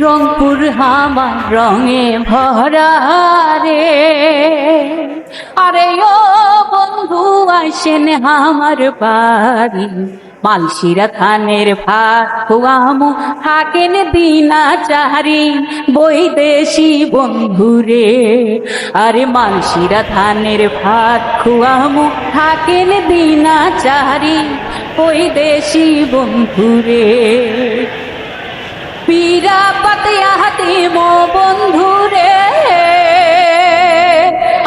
রংপুর হামার রঙে ভরা রে। আরে ও বন্ধু আসেন হামার বাড়ি। মালসিরা থানের ভাত খুয়ামু, থাকেন বিনা চারি। বৈদেশি বন্ধুরে আরে মালসিরা ধানের ভাত খুয়ামু, থাকেন বিনা চারি। বৈদেশি বন্ধুরে পাতিয়া বন্ধু রে।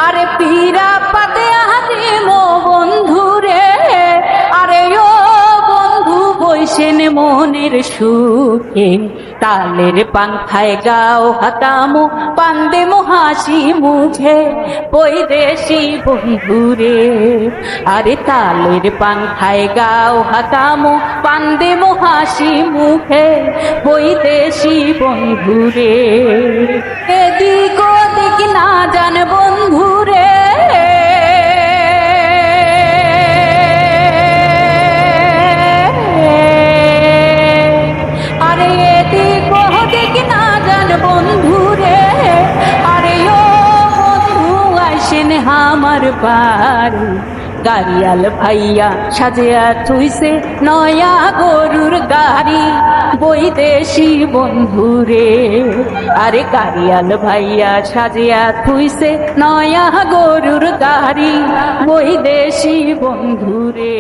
আরে পীরা পাতে হাতে মো বন্ধুরে আরে ও বন্ধু বৈশেন মনের সুখে। তালের পাংখায় গাও হাতামু, পান্দে মুখে বৈদেশি বন্ধুরে, আরে তালের পাংখায় গাও হাতামু, পান্দে হাসি মুখে। বৈদেশি বন্ধুরে। আমার বাড়ি গাড়িয়াল ভাইয়া সাজিয়া থুইছে নয়া গরুর গাড়ি। বৈদেশি বন্ধুরে আরে গাড়িয়াল ভাইয়া সাজিয়া থুইছে নয়া গরুর গাড়ি। বৈদেশি বন্ধুরে